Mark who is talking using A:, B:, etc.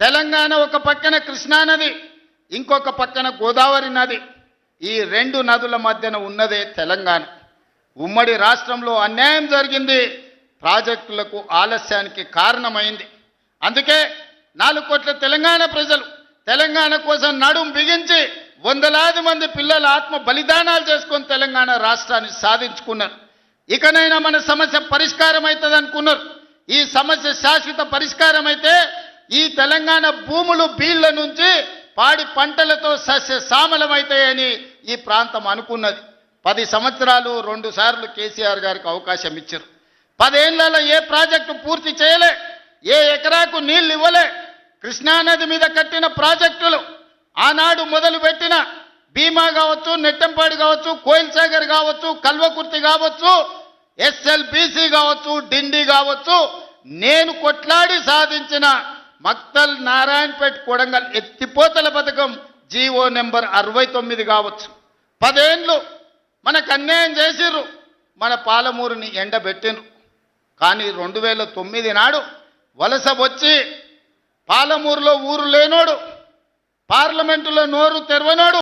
A: తెలంగాణ ఒక పక్కన కృష్ణానది ఇంకొక పక్కన గోదావరి నది. ఈ రెండు నదుల మధ్యన ఉన్నదే తెలంగాణ. ఉమ్మడి రాష్ట్రంలో అన్యాయం జరిగింది ప్రాజెక్టులకు ఆలస్యానికి కారణమైంది. అందుకే నాలుగు కోట్ల తెలంగాణ ప్రజలు తెలంగాణ కోసం నడుం బిగించి వందలాది మంది పిల్లల ఆత్మ బలిదానాలు చేసుకొని తెలంగాణ రాష్ట్రాన్ని సాధించుకున్నారు. ఇకనైనా మన సమస్య పరిష్కారం అవుతుంది అనుకున్నారు ఈ సమస్య శాశ్వత పరిష్కారం అయితే ఈ తెలంగాణ భూములు బీళ్ళ నుంచి పాడి పంటలతో సస్య సామలమవుతాయని ఈ ప్రాంతం అనుకున్నది. పది సంవత్సరాలు రెండు సార్లు కేసీఆర్ గారికి అవకాశం ఇచ్చారు. పదేళ్ళలో ఏ ప్రాజెక్టు పూర్తి చేయలే ఏ ఎకరాకు నీళ్ళు ఇవ్వలే కృష్ణానది మీద కట్టిన ప్రాజెక్టులు ఆనాడు మొదలుపెట్టిన భీమా కావచ్చు నెట్టంపాడు కావచ్చు కోయిల్ సాగర్ కావచ్చు కల్వకుర్తి కావచ్చు ఎస్ఎల్బిసి కావచ్చు డిండి కావచ్చు నేను కొట్లాడి సాధించిన మక్తల్ నారాయణపేట్ కొడంగల్ ఎత్తిపోతల పథకం జీవో నెంబర్ అరవై తొమ్మిది కావచ్చు. పదేండ్లు మనకు అన్యాయం చేసిర్రు. మన పాలమూరుని ఎండబెట్టిండ్రు కానీ రెండు వేల తొమ్మిది నాడు వలస వచ్చి పాలమూరులో ఊరు లేనోడు పార్లమెంటులో నోరు తెరవనోడు